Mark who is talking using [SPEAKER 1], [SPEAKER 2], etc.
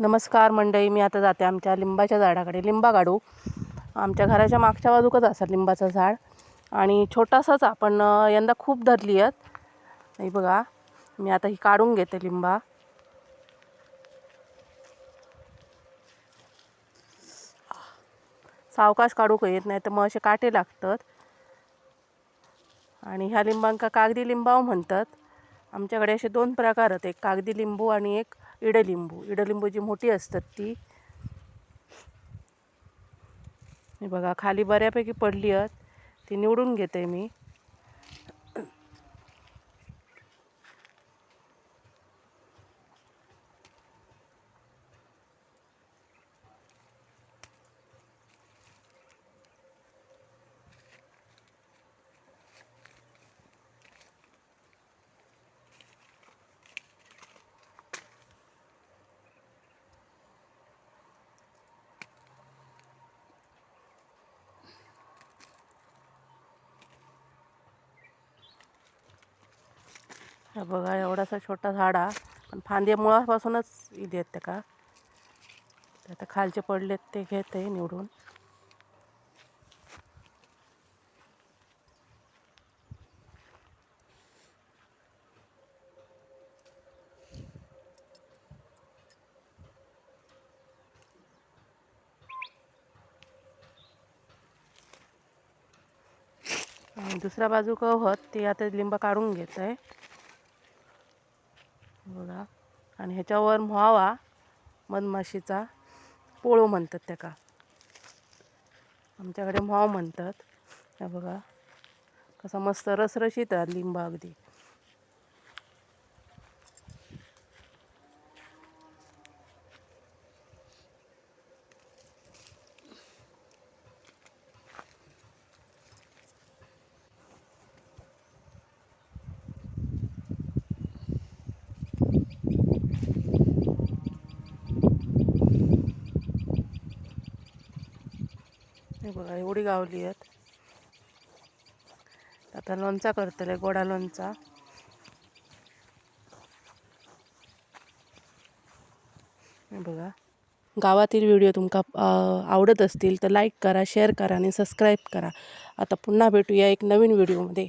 [SPEAKER 1] नमस्कार मंडळी मी आता जाते आमच्या लिंबाच्या झाडाकडे. लिंबा काढू आमच्या घराच्या मागच्या बाजूकच असं लिंबाचं झाड. आणि छोटासाच आपण यंदा खूप धरली आहेत. ही बघा मी आता ही काढून घेते लिंबा. सावकाश काढूक येत नाही तर मग असे काटे लागतात. आणि ह्या लिंबांका कागदी लिंबाव म्हणतात. आमच्याकडे असे दोन प्रकार आहेत एक कागदी लिंबू आणि एक इडलिंबू. इडलिंबू जी मोठी असतात ती. बघा खाली बऱ्यापैकी पडली आहेत. ती निवडून घेते मी. हा बघा एवढासा छोटा झाड. हा पण फांदे मुळापासूनच इथे आहेत त्या का? आता खालचे पडलेत ते घेते निवडून. दुसऱ्या बाजू होत ते आता लिंब काढून घेत आहे बघा. आणि ह्याच्यावर म्हावा मधमाशीचा पोळो म्हणतात त्याका. आमच्याकडे म्हाव म्हणतात. बघा. कसा मस्त रसरशीत लिंबा अगदी. हे बघा एवढी गावली आहेत. आता लोणचा करतले गोडा लोणचा. बघा गावातील व्हिडिओ तुमका आवडत असतील तर लाईक करा शेअर करा आणि सबस्क्राईब करा. आता पुन्हा भेटूया एक नवीन व्हिडिओमध्ये.